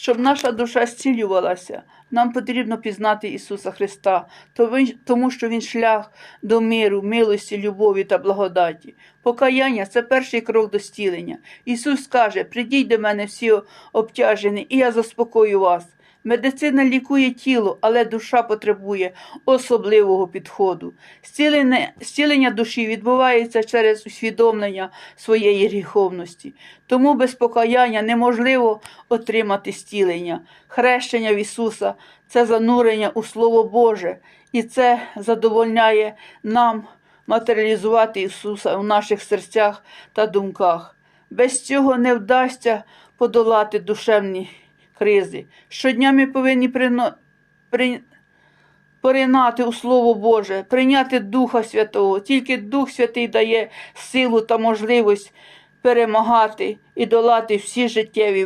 Щоб наша душа зцілювалася, нам потрібно пізнати Ісуса Христа, тому що Він шлях до миру, милості, любові та благодаті. Покаяння це перший крок до зцілення. Ісус каже: Придіть до мене всі обтяжені, і я заспокою вас. Медицина лікує тіло, але душа потребує особливого підходу. Зцілення, зцілення душі відбувається через усвідомлення своєї гріховності. Тому без покаяння неможливо отримати зцілення. Хрещення в Ісуса це занурення у Слово Боже, і це задовольняє нам матеріалізувати Ісуса у наших серцях та думках. Без цього не вдасться подолати душевні кризи. Щодня ми повинні прино... при... поринати у Слово Боже, прийняти Духа Святого. Тільки Дух Святий дає силу та можливість перемагати і долати всі життєві